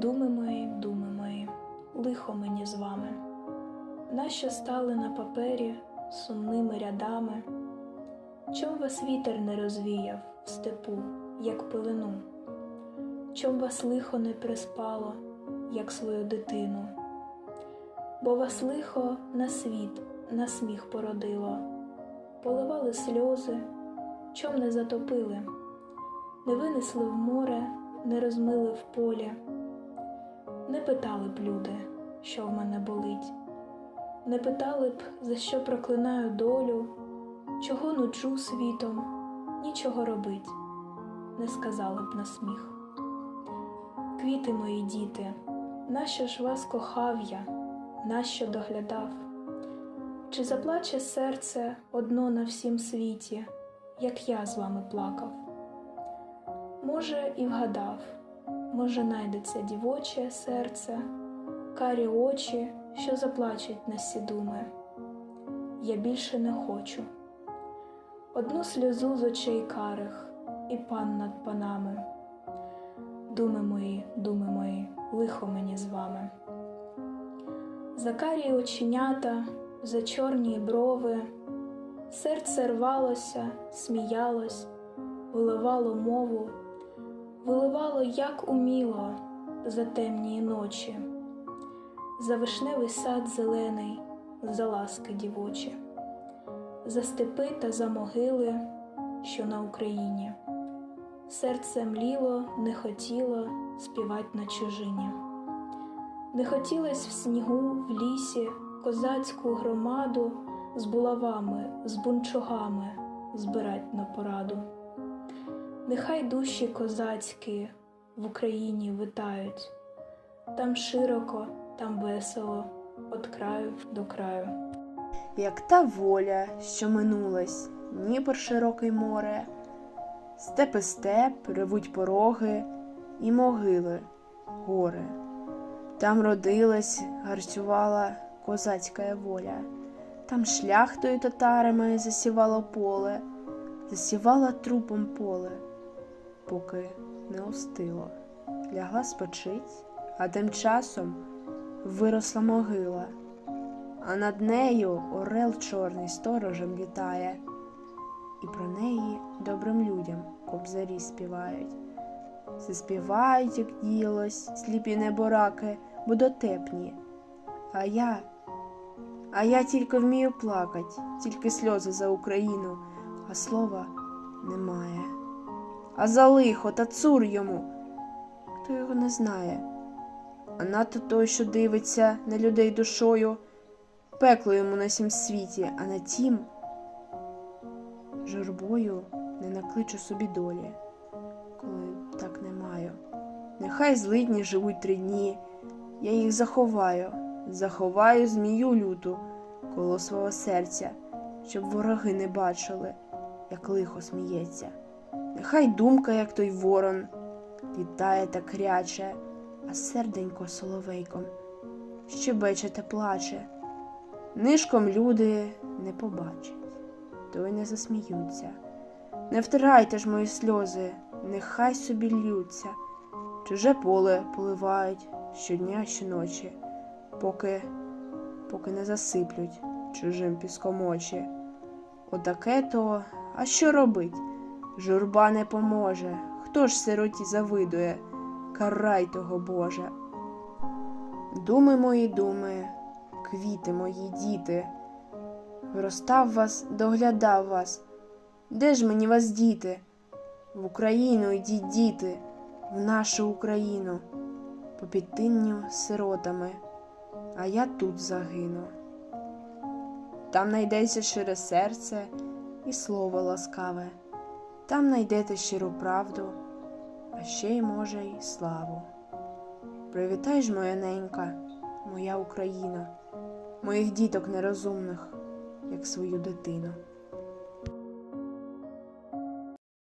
Думи мої, думи мої, лихо мені з вами, нащо стали на папері сумними рядами, чом вас вітер не розвіяв в степу, як пилину, чом вас лихо не приспало, як свою дитину, бо вас лихо на світ, на сміх породило, поливали сльози, чом не затопили, не винесли в море, не розмили в полі. Не питали б люди, що в мене болить, не питали б, за що проклинаю долю, чого нуджу світом, нічого робить, не сказали б на сміх. Квіти мої діти, нащо ж вас кохав я, нащо доглядав? Чи заплаче серце одно на всім світі, як я з вами плакав? Може, і вгадав. Може, найдеться дівоче серце, карі очі, що заплачуть на сі думи. Я більше не хочу. Одну сльозу з очей карих і пан над панами. Думи мої, думи мої, лихо мені з вами. За карі оченята, за чорні брови, серце рвалося, сміялось, виливало мову виливало, як уміло, за темні ночі, за вишневий сад зелений, за ласки дівочі, за степи та за могили, що на Україні. Серце мліло, не хотіло співать на чужині. Не хотілось в снігу, в лісі, козацьку громаду з булавами, з бунчугами збирать на пораду. Нехай душі козацькі в Україні витають, там широко, там весело, от краю до краю. як та воля, що минулась, Дніпр широкий море, степи степ, ревуть пороги і могили, гори. Там родилась, гарцювала козацька воля, там шляхтою татарами засівало поле, засівала трупом поле, поки не остило. Лягла спочить, а тим часом виросла могила а над нею орел чорний сторожем літає, і про неї добрим людям кобзарі співають. Заспівають, як ділось, сліпі небораки, бо дотепні. А я, а я тільки вмію плакать, тільки сльози за Україну, а слова немає. А за лихо та цур йому, хто його не знає. А надто той, що дивиться на людей душою пекло йому на сім світі, а на тім журбою не накличу собі долі, коли так не маю. Нехай злидні живуть три дні, я їх заховаю, заховаю змію люту коло свого серця, щоб вороги не бачили, як лихо сміється. Нехай думка, як той ворон, літає та кряче, а серденько соловейком щебече та плаче. Нишком люди не побачать, то й не засміються. Не втирайте ж мої сльози, нехай собі ллються, чуже поле поливають щодня щоночі, поки, поки не засиплють чужим піском очі. Отаке то, а що робить? Журба не поможе. Хто ж сироті завидує? Карай того, Боже. Думи мої думи, квіти мої діти, виростав вас, доглядав вас. Де ж мені вас діти? В Україну йдіть, діти, в нашу Україну, по підтинню сиротами, а я тут загину. Там найдеться щире серце і слово ласкаве, там найдете щиру правду, а ще й, може, й славу. Привітай ж, моя ненька, моя Україна, моїх діток нерозумних, як свою дитину.